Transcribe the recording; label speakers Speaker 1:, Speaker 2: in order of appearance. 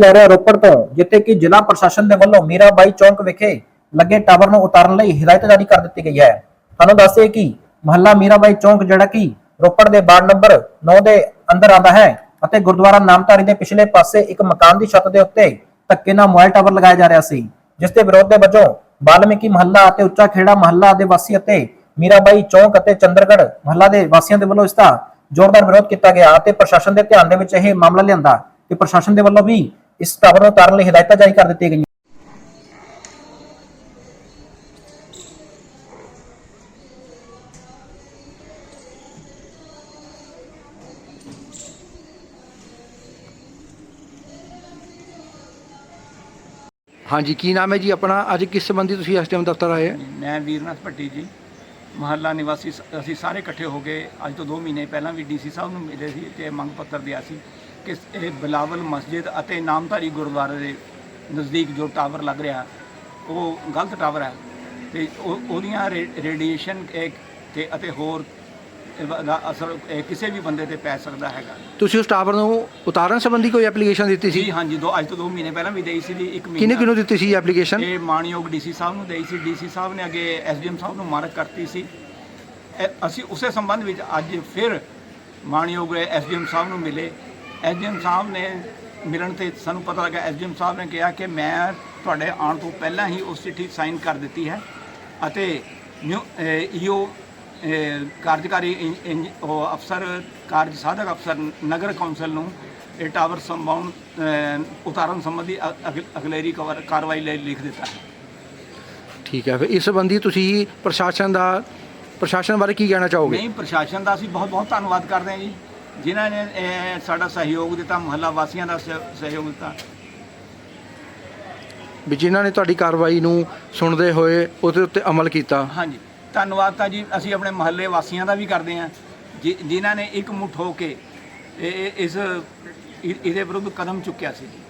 Speaker 1: ਲੈ ਰਿਹਾ ਰੋਪੜ ਤੋਂ, ਜਿੱਥੇ ਕਿ ਜ਼ਿਲ੍ਹਾ ਪ੍ਰਸ਼ਾਸਨ ਦੇ ਵੱਲੋਂ ਮੀਰਾਬਾਈ ਚੌਂਕ ਵਿਖੇ ਲੱਗੇ ਟਾਵਰ ਨੂੰ ਉਤਾਰਨ ਲਈ ਹਦਾਇਤ ਜਾਰੀ ਕਰ ਦਿੱਤੀ ਗਈ ਹੈ। ਤੁਹਾਨੂੰ ਦੱਸਦੇ ਕਿ ਮਹੱਲਾ ਮੀਰਾਬਾਈ ਚੌਂਕ, ਜਿਹੜਾ ਕਿ ਰੋਪੜ ਦੇ ਵਾਰਡ ਨੰਬਰ 9 ਦੇ ਅੰਦਰ ਆਉਂਦਾ ਹੈ ਅਤੇ ਗੁਰਦੁਆਰਾ ਨਾਮਧਾਰੀ ਦੇ ਪਿਛਲੇ ਪਾਸੇ ਇੱਕ ਮਕਾਨ ਦੀ ਛੱਤ ਦੇ ਉੱਤੇ ਧੱਕੇ ਨਾਲ ਮੋਬਾਈਲ ਟਾਵਰ ਲਗਾਇਆ ਜਾ ਰਿਹਾ ਸੀ, ਜਿਸ ਦੇ ਵਿਰੋਧ ਦੇ ਵਜੋਂ ਬਾਲਮੀਕੀ ਮਹੱਲਾ ਅਤੇ ਉੱਚਾ ਖੇੜਾ ਮਹੱਲਾ ਦੇ ਵਾਸੀ ਅਤੇ ਮੀਰਾਬਾਈ ਚੌਂਕ ਅਤੇ ਚੰਦਰਗੜ੍ਹ ਮਹੱਲਾ ਦੇ ਵਾਸੀਆਂ ਦੇ ਵੱਲੋਂ ਇਸ ਦਾ ਜ਼ੋਰਦਾਰ ਵਿਰੋਧ ਕੀਤਾ ਗਿਆ ਅਤੇ ਪ੍ਰਸ਼ਾਸਨ ਦੇ ਧਿਆਨ ਦੇ ਵਿੱਚ ਇਹ ਮਾਮਲਾ ਲਿਆਂਦਾ ਤੇ ਪ੍ਰਸ਼ਾਸਨ ਦੇ ਵੱਲੋਂ ਵੀ ਇਸ ਟਾਵਰ ਨੂੰ ਉਤਾਰਨ ਲਈ ਹਦਾਇਤਾਂ ਜਾਰੀ ਕਰ ਦਿੱਤੀਆਂ ਗਈਆਂ।
Speaker 2: ਹਾਂਜੀ ਕੀ ਨਾਮ ਹੈ ਜੀ ਆਪਣਾ? ਅੱਜ ਕਿਸ ਸੰਬੰਧੀ ਤੁਸੀਂ ਐਸਟੀਐਮ ਦਫ਼ਤਰ ਆਏ? ਹੈ
Speaker 3: ਮੈਂ ਵੀਰਨਾਥ ਭੱਟੀ ਜੀ। ਮਹੱਲਾ ਨਿਵਾਸੀ ਸ- ਅਸੀਂ ਸਾਰੇ ਇਕੱਠੇ ਹੋ ਕੇ ਅੱਜ ਤੋਂ 2 ਮਹੀਨੇ ਪਹਿਲਾਂ ਵੀ ਡੀਸੀ ਸਾਹਿਬ ਨੂੰ ਮਿਲੇ ਸੀ ਤੇ ਮੰਗ ਪੱਤਰ ਦਿਆ ਸੀ ਕਿ ਇਹ ਬਿਲਾਵਲ ਮਸਜਿਦ ਅਤੇ ਨਾਮਧਾਰੀ ਗੁਰਦੁਆਰੇ ਦੇ ਨਜ਼ਦੀਕ ਜੋ ਟਾਵਰ ਲੱਗ ਰਿਹਾ, ਉਹ ਗਲਤ ਟਾਵਰ ਹੈ ਤੇ ਉਹ- ਉਹਦੀਆਂ ਰੇ- ਰੇਡੀਏਸ਼ਨ ਤੇ ਅਤੇ ਹੋਰ ਦਾ ਅਸਰ ਇਹ ਕਿਸੇ ਵੀ ਬੰਦੇ ਤੇ ਪੈ ਸਕਦਾ ਹੈਗਾ।
Speaker 2: ਤੁਸੀਂ ਉਸ ਟਾਵਰ ਨੂੰ ਉਤਾਰਨ ਸੰਬੰਧੀ ਕੋਈ ਐਪਲੀਕੇਸ਼ਨ ਦਿੱਤੀ ਸੀ?
Speaker 3: ਜੀ ਹਾਂਜੀ ਦੋ ਅੱਜ ਤੋਂ 2 ਮਹੀਨੇ ਪਹਿਲਾਂ ਵੀ ਦੇਈ ਸੀ ਜੀ ਇੱਕ
Speaker 2: ਕਿਹਨੇ
Speaker 3: ਮਹੀਨਾ।
Speaker 2: ਕਿਹਨੂੰ ਦਿੱਤੀ ਸੀ ਐਪਲੀਕੇਸ਼ਨ
Speaker 3: ਇਹ ਮਾਨਯੋਗ ਡੀਸੀ ਸਾਹਿਬ ਨੂੰ ਦੇਈ ਸੀ। ਡੀਸੀ ਸਾਹਿਬ ਨੇ ਅੱਗੇ ਐਸਡੀਐਮ ਸਾਹਿਬ ਨੂੰ ਮਾਰਕ ਕਰਤੀ ਸੀ। ਇਹ- ਅਸੀਂ ਉਸੇ ਸੰਬੰਧ ਵਿੱਚ ਅੱਜ ਫਿਰ ਮਾਨਯੋਗ ਐਸਡੀਐਮ ਸਾਹਿਬ ਨੂੰ ਮਿਲੇ। ਐਸਡੀਐਮ ਸਾਹਿਬ ਨੇ ਮਿਲਣ ਤੇ ਸਾਨੂੰ ਪਤਾ ਲੱਗਾ ਐਸਡੀਐਮ ਸਾਹਿਬ ਨੇ ਕਿਹਾ ਕਿ ਮੈਂ ਤੁਹਾਡੇ ਆਉਣ ਤੋਂ ਪਹਿਲਾਂ ਹੀ ਉਸ ਚਿੱਠੀ ਸਾਈਨ ਕਰ ਦਿੱਤੀ ਹੈ ਅਤੇ ਈਓ ਕਾਰਜਕਾਰੀ ਉਹ ਅਫਸਰ ਕਾਰਜ ਸਾਧਕ ਅਫਸਰ ਨਗਰ ਕੌਂਸਲ ਨੂੰ ਇਹ ਟਾਵਰ ਸੰਭਾਉਣ ਉਤਾਰਨ ਸੰਬੰਧੀ ਅਗ- ਅਗ- ਅਗਲੇਰੀ ਕਾਰਵਾਈ ਲਈ ਲਿਖ ਦਿੱਤਾ ਹੈ।
Speaker 2: ਠੀਕ ਹੈ ਫਿਰ ਇਸ ਸੰਬੰਧੀ ਤੁਸੀਂ ਪ੍ਰਸ਼ਾਸਨ ਦਾ ਪ੍ਰਸ਼ਾਸਨ ਬਾਰੇ ਕੀ ਕਹਿਣਾ ਚਾਹੋਗੇ?
Speaker 3: ਨਹੀਂ ਪ੍ਰਸ਼ਾਸਨ ਦਾ ਅਸੀਂ ਬਹੁਤ ਬਹੁਤ ਧੰਨਵਾਦ ਕਰਦੇ ਹਾਂ ਜੀ। ਜਿਨ੍ਹਾਂ ਨੇ ਸਾਡਾ ਸਹਿਯੋਗ ਦਿੱਤਾ ਮੁਹੱਲਾ ਵਾਸੀਆਂ ਦਾ ਸਹਿ- ਸਹਿਯੋਗ ਦਿੱਤਾ।
Speaker 2: ਵੀ ਜਿਨ੍ਹਾਂ ਨੇ ਤੁਹਾਡੀ ਕਾਰਵਾਈ ਨੂੰ ਸੁਣਦੇ ਹੋਏ ਉਹਦੇ ਉੱਤੇ ਅਮਲ ਕੀਤਾ।
Speaker 3: ਹਾਂਜੀ। ਧੰਨਵਾਦ ਤਾਂ ਜੀ, ਅਸੀਂ ਆਪਣੇ ਮੁਹੱਲੇ ਵਾਸੀਆਂ ਦਾ ਵੀ ਕਰਦੇ ਹਾਂ, ਜਿ- ਜਿਨ੍ਹਾਂ ਨੇ ਇੱਕ ਮੁੱਠ ਹੋ ਕੇ ਇਹ ਇਸ ਇਹ- ਇਹਦੇ ਵਿਰੁੱਧ ਕਦਮ ਚੁੱਕਿਆ ਸੀ। ਜੀ